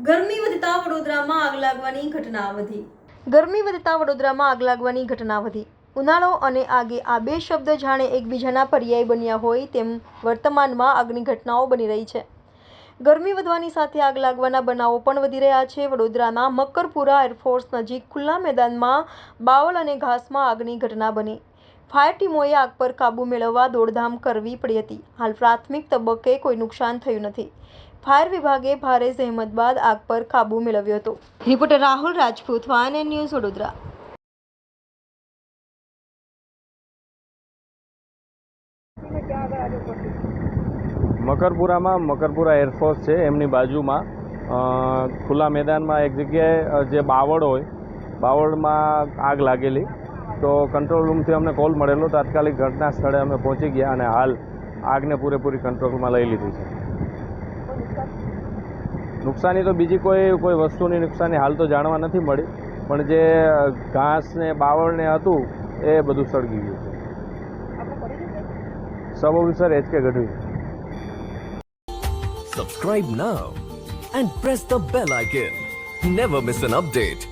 વડોદરામાં આગ લાગવાની ઘટના વધી. ગરમી વધતા વડોદરામાં આગ લાગવાની ઘટના વધી. ઉનાળો અને આગે આ બે શબ્દ જાણે એકબીજાના પર્યાય બન્યા હોય તેમ વર્તમાનમાં આગની ઘટનાઓ બની રહી છે. ગરમી વધવાની સાથે આગ લાગવાના બનાવો પણ વધી રહ્યા છે. વડોદરાના મક્કરપુરા એરફોર્સ નજીક ખુલ્લા મેદાનમાં બાવલ અને ઘાસમાં આગની ઘટના બની. ફાયર ટીમોએ આગ પર કાબૂ મેળવવા દોડધામ કરવી પડી હતી. હાલ પ્રાથમિક તબક્કે કોઈ નુકસાન થયું નથી. ફાયર વિભાગે ભારે જહેમત બાદ આગ પર કાબૂ મેળવ્યો હતો. રિપોર્ટર રાહુલ રાજપૂત વાન એન્ડ ન્યૂઝ વડોદરા. મકરપુરામાં મકરપુરા એરફોર્સ છે, એમની બાજુમાં. ખુલ્લા મેદાનમાં એક જગ્યાએ જે બાવળ હોય, બાવળમાં આગ લાગેલી. તો કંટ્રોલ રૂમથી અમને કોલ મળેલો. તાત્કાલિક ઘટના સ્થળે અમે પહોંચી ગયા અને હાલ આગને પૂરેપૂરી કંટ્રોલમાં લઈ લીધી છે. નુકસાની તો બીજી કોઈ કોઈ વસ્તુની નુકસાની હાલ તો જાણવા નથી મળી. પણ જે ઘાસ ને બાવળ ને હતું, એ બધું સળગી ગયું છે. Sub officer H K Gadhvi. Subscribe now and press the bell icon never miss an update.